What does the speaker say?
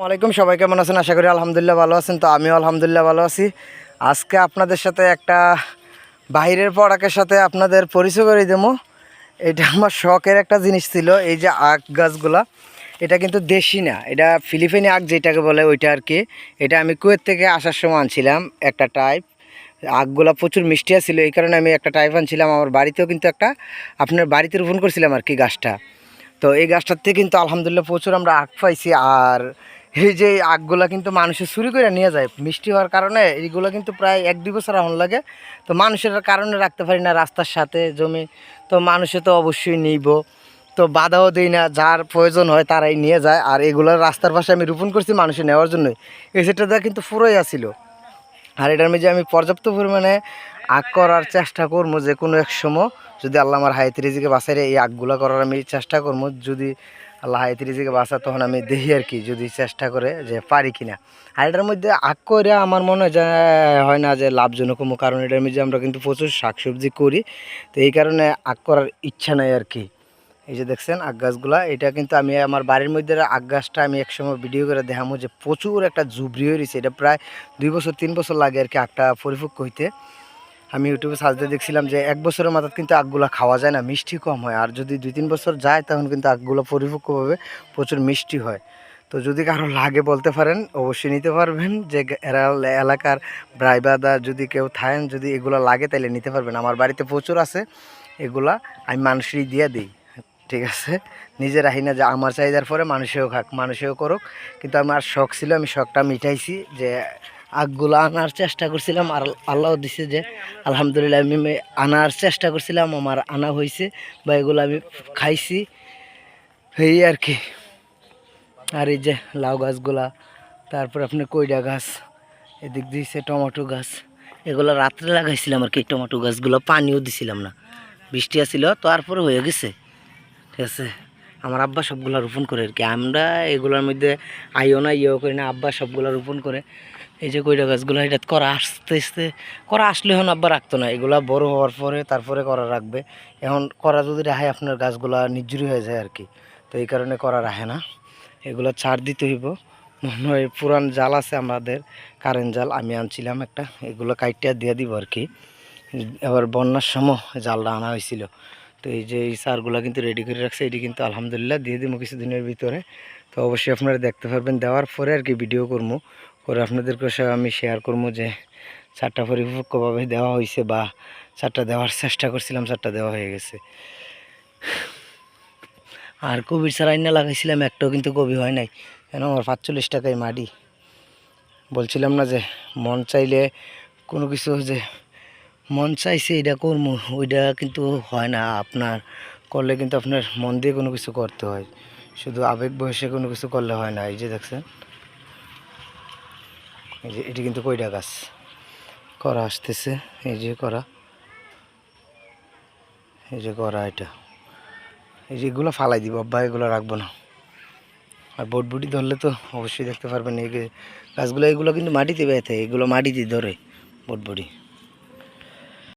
ওয়ালাইকুম সবাই কেমন আছেন? আশা করি আলহামদুলিল্লাহ ভালো আছেন। তো আমিও আলহামদুলিল্লাহ ভালো আছি। আজকে আপনাদের সাথে একটা বাইরের পড়াকের সাথে আপনাদের পরিচয় করে দেবো। এটা আমার শখের একটা জিনিস ছিল, এই যে আখ গাছগুলা। এটা কিন্তু দেশি না, এটা ফিলিপিনি আখ যেটাকে বলে ওইটা আর কি। এটা আমি কুয়েত থেকে আসার সময় আনছিলাম একটা টাইপ। আখগুলা প্রচুর মিষ্টি ছিল এই কারণে আমি একটা টাইপ আনছিলাম। আমার বাড়িতেও কিন্তু একটা, আপনার বাড়িতে রোপণ করছিলাম আর কি গাছটা। তো এই গাছটার থেকে কিন্তু আলহামদুলিল্লাহ প্রচুর আমরা আখ পাইছি, আর এই যে এই আখগুলা কিন্তু মানুষের চুরি করে নিয়ে যায়। মিষ্টি হওয়ার কারণে এইগুলো কিন্তু প্রায় এক দুই বছর এখন লাগে। তো মানুষের কারণে রাখতে পারি না রাস্তার সাথে জমি। তো মানুষে তো অবশ্যই নিব। তো বাধাও দিই না, যার প্রয়োজন হয় তারাই নিয়ে যায়। আর এগুলো রাস্তার পাশে আমি রোপণ করছি মানুষে নেওয়ার জন্যই। এই সেটা কিন্তু পুরোই আসিল আর এটার মধ্যে আমি পর্যাপ্ত পরিমাণে আগ করার চেষ্টা করব যে কোনো এক সময় যদি আল্লাহ আমার হায়াত রিজিকে বাঁচাই এই আগগুলো করার আমি চেষ্টা করব। যদি আল্লাহ হায়াত রিজিকে বাঁচা তখন আমি দেখি আর কি, যদি চেষ্টা করে যে পারি কিনা। আর এটার মধ্যে আগ করে আমার মনে হয় যে হয় না যে লাভজনক হব, কারণ এটার মধ্যে আমরা কিন্তু প্রচুর শাকসবজি করি। তো এই কারণে আগ করার ইচ্ছা নাই আর কি। এই যে দেখছেন আগ গাছগুলা, এটা কিন্তু আমি আমার বাড়ির মধ্যে আগ গাছটা আমি একসময় ভিডিও করে দেখামো যে প্রচুর একটা জুবরি হয়ে রয়েছে। এটা প্রায় দুই বছর, তিন বছর লাগে আর কি আগটা পরিপক্ক হইতে। আমি ইউটিউবে সার্চতে দেখছিলাম যে এক বছরের মাথায় কিন্তু আগগুলো খাওয়া যায় না, মিষ্টি কম হয়। আর যদি দুই তিন বছর যায়, তখন কিন্তু আগগুলো পরিপক্কভাবে প্রচুর মিষ্টি হয়। তো যদি কারও লাগে বলতে পারেন, অবশ্যই নিতে পারবেন। যে এরা এলাকার ব্রাইবাদা যদি কেউ থাকেন, যদি এগুলো লাগে তাহলে নিতে পারবেন। আমার বাড়িতে প্রচুর আছে, এগুলা আমি মানুষেরই দিয়ে দিই। ঠিক আছে? নিজে রাখি না যে আমার চাহিদার পরে মানুষেও খাক, মানুষেও করুক। কিন্তু আমার শখ ছিল, আমি শখটা মিটাইছি যে আগগুলো আনার চেষ্টা করছিলাম আর আল্লাহ দিছে যে, আলহামদুলিল্লাহ আমি আনার চেষ্টা করছিলাম, আমার আনা হয়েছে বা এগুলো আমি খাইছি। এই আর কি। আর এই যে লাউ গাছগুলা, তারপর আপনি কইডা গাছ, এদিক দিয়েছে টমেটো গাছ। এগুলো রাত্রে লাগাইছিলাম আর কি টমেটো গাছগুলো পানিও দিছিলাম না। বৃষ্টি আসছিল তারপরে হয়ে গেছে। ঠিক আছে? আমার আব্বা সবগুলো রোপণ করে আর কি। আমরা এগুলোর মধ্যে আইও না, ইয়েও করি না, আব্বা সবগুলো রোপণ করে। এই যে কইটা গাছগুলো, এটা করা আসতে আসতে, করা আসলে এখন আব্বা রাখতো না। এগুলা বড় হওয়ার পরে তারপরে করা রাখবে। এখন করা যদি রাখে আপনার গাছগুলা নির্জুরি হয়ে যায় আর কি। তো এই কারণে করা রাখে না। এগুলো ছাড় দিতে হইব। মনে হয় পুরান জাল আছে আমাদের, কারেন্ট জাল। আমি আনছিলাম একটা। এগুলো কাইটিয়া দিয়ে দিব আর কি। এবার বন্যার সময় জালটা আনা হয়েছিল। তো এই যে এই সারগুলো কিন্তু রেডি করে রাখছে, এটি কিন্তু আলহামদুলিল্লাহ দিয়ে দিব কিছুদিনের ভিতরে। তো অবশ্যই আপনারা দেখতে পারবেন, দেওয়ার পরে আর কি ভিডিও করব। করে আপনাদেরকে আমি শেয়ার করব যে চারটা পরিপক্কভাবে দেওয়া হয়েছে বা চারটা দেওয়ার চেষ্টা করছিলাম, চারটা দেওয়া হয়ে গেছে। আর কবির চারা আইনা লাগাইছিলাম, একটাও কিন্তু কবি হয় নাই। কেন? আমার পাঁচচল্লিশ টাকায় মাটি। বলছিলাম না যে, মন চাইলে কোনো কিছু যে মন চাইছে এটা করব ওইটা কিন্তু হয় না। আপনার করলে কিন্তু আপনার মন দিয়ে কোনো কিছু করতে হয়। শুধু আবেগ বয়সে কোনো কিছু করলে হয় না, এই যে দেখছেন? এই যে এটি কিন্তু কইডা গাছ। করা আসতেছে, এই যে করা। এই যে করা এটা। এই যে এগুলো ফালাই দিব, আব্বা এগুলো রাখব না। আর বটবুটি ধরলে তো অবশ্যই দেখতে পারবেন, এই গাছগুলো, এগুলো কিন্তু মাটিতে বেঁধে, এগুলো মাটিতে ধরে বটবুটি